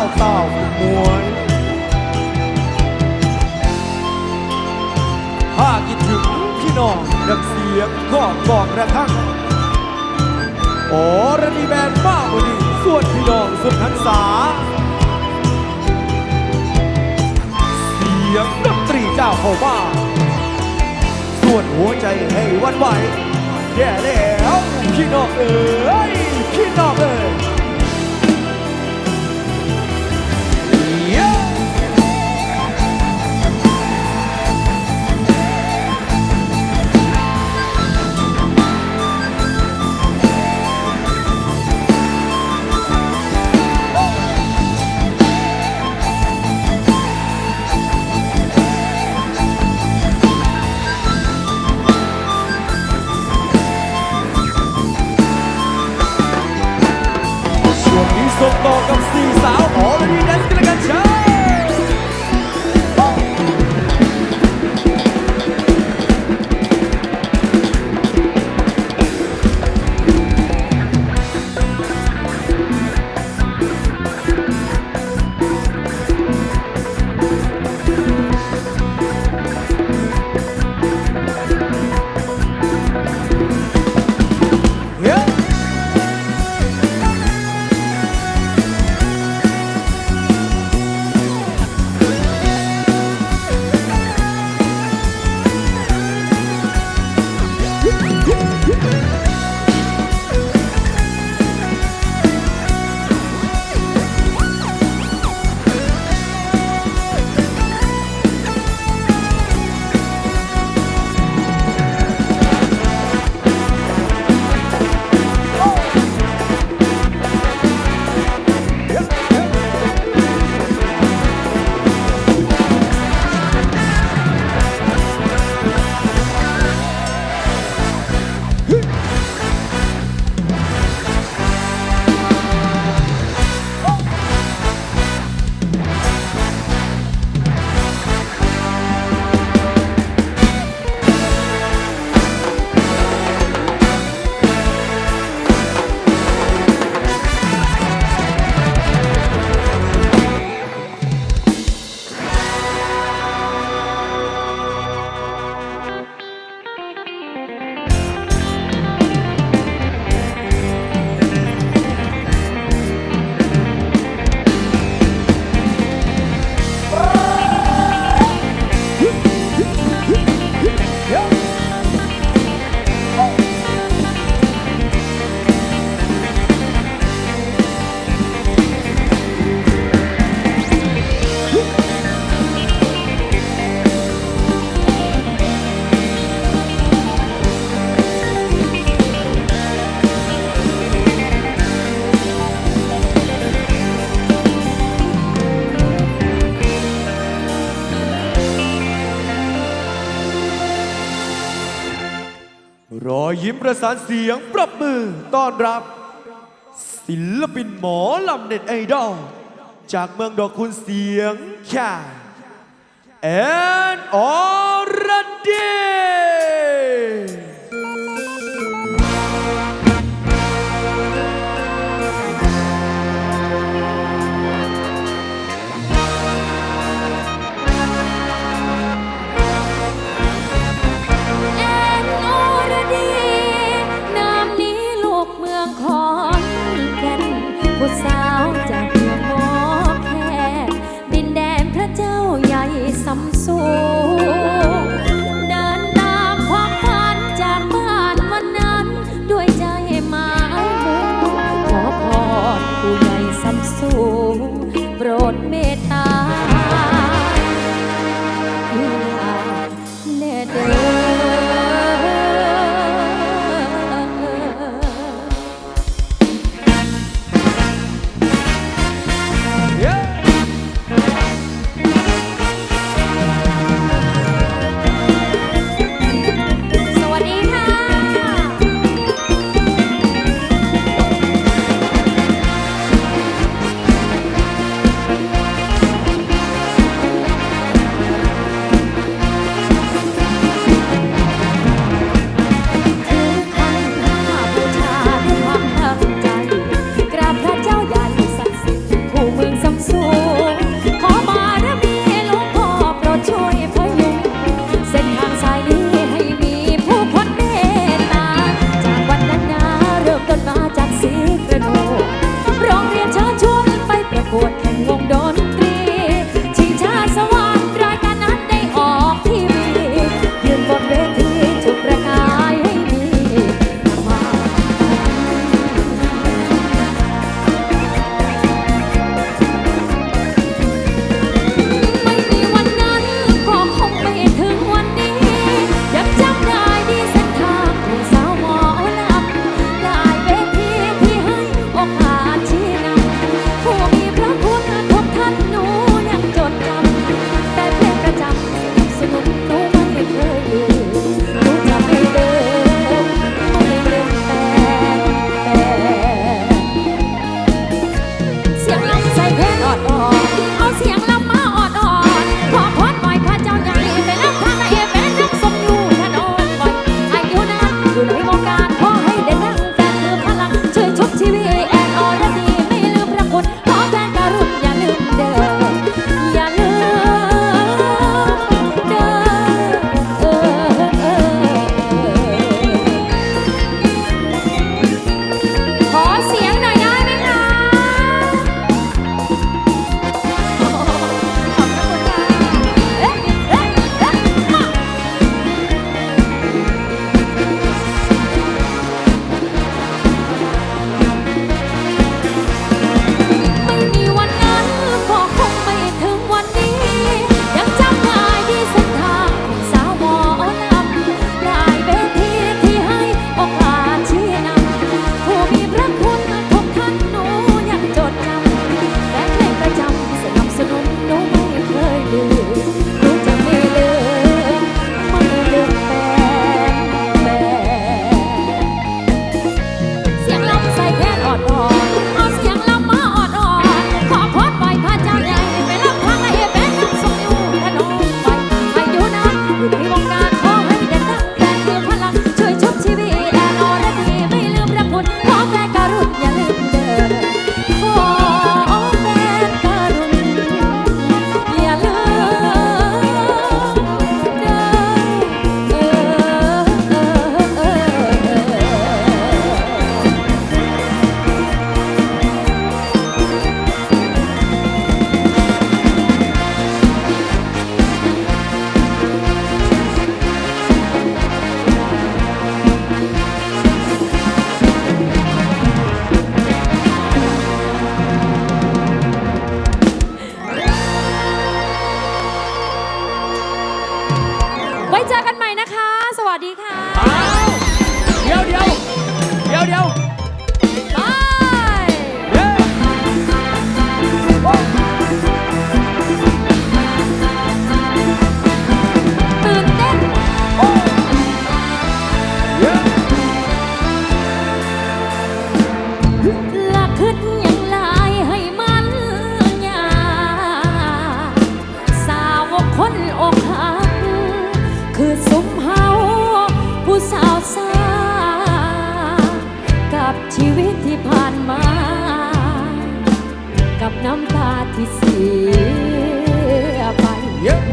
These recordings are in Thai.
านเศร้าหมวยถ้าคิดถึงพี่น้องดังเสียงข้องกองระฆังโอระมีแบนมากกว่านี้ส่วนพี่น้องสุดหันษา เสียงดนตรีเจ้าเข้ามาส่วนหัวใจให้วันไหวแย่แล้วพี่น้องเอ๋ยพี่น้องเอ๋ย ประสานเสียงปรบมือต้อนรับ ศิลปินหมอลำเน็ตไอดอล จากเมืองดอกคุณเสียงแค่แอนออรดี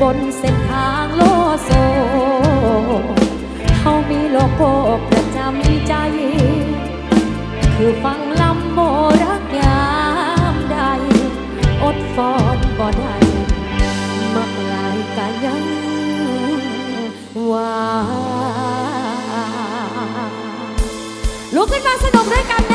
บนเส้นทางโลโซเขามีโลโก้ประจำใจ คือฟังลำโมรักยามใด อดฟอนบ่ได้มักลายกะยังว่าลุกขึ้นมาสนุกด้วยกันนะ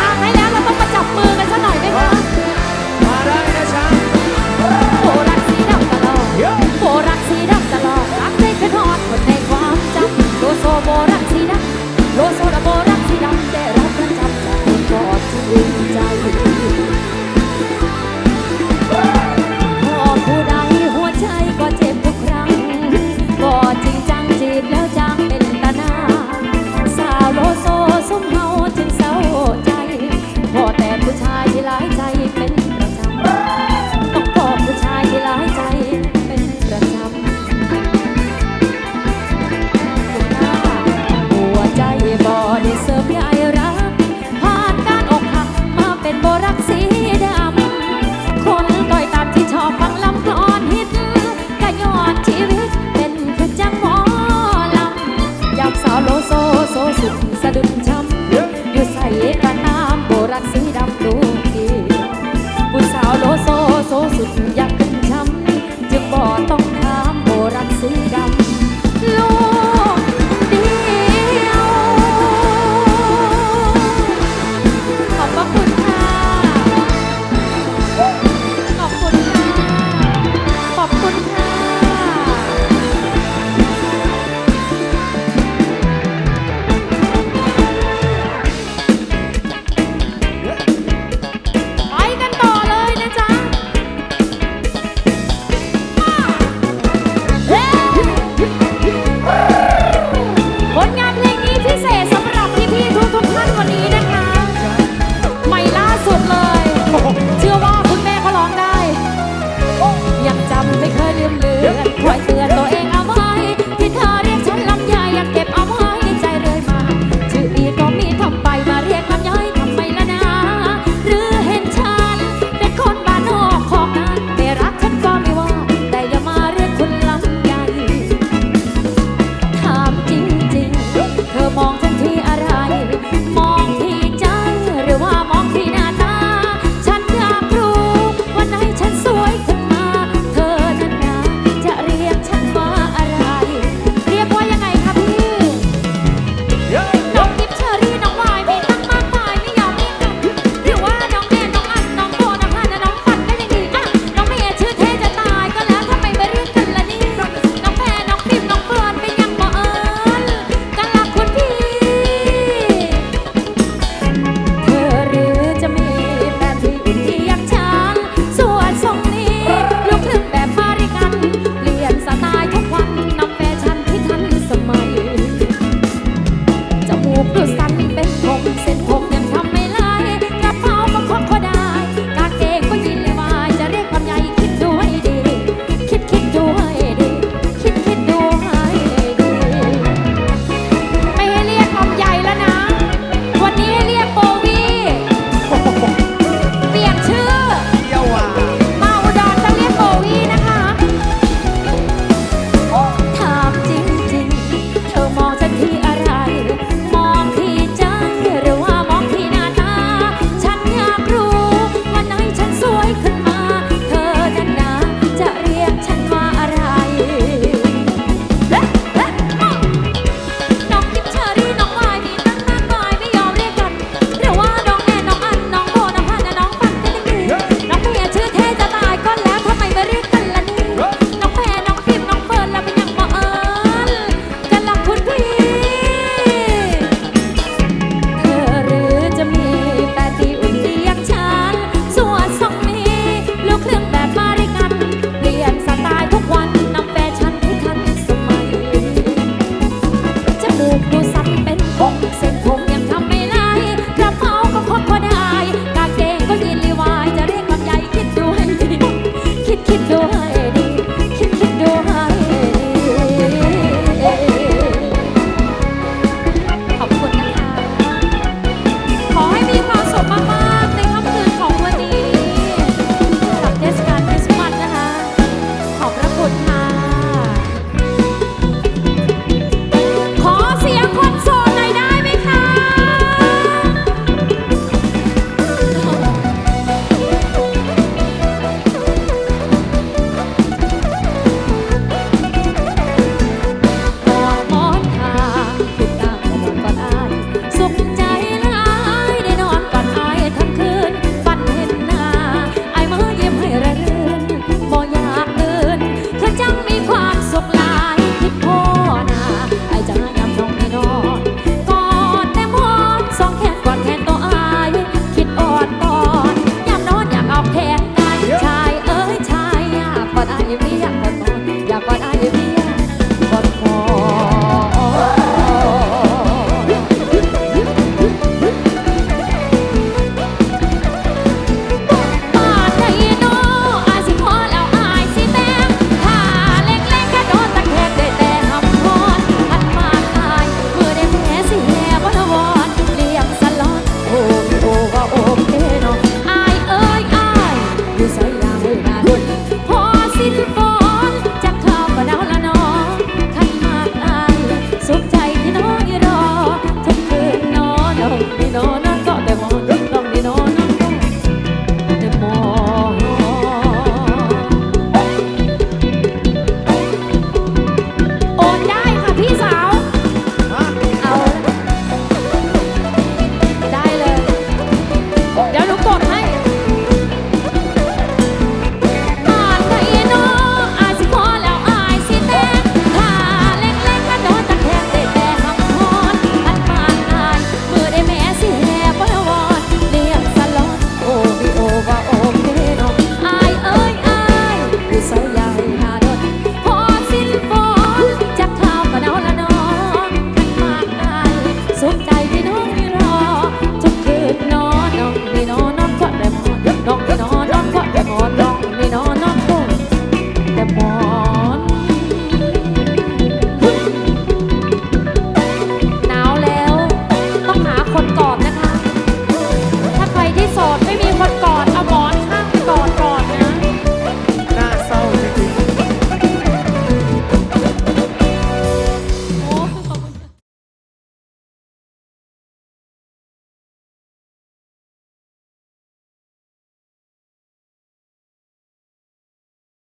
ทางให้แล้วเราต้องมาจับมือกันซะหน่อยได้ไหมาได้นะจ๊ะโบรักสีดำตลอดโบรักสีดำตลอดรักได้ขึ้นอดคนในความจำโลโซโบรักสีดำโลโซระโบรั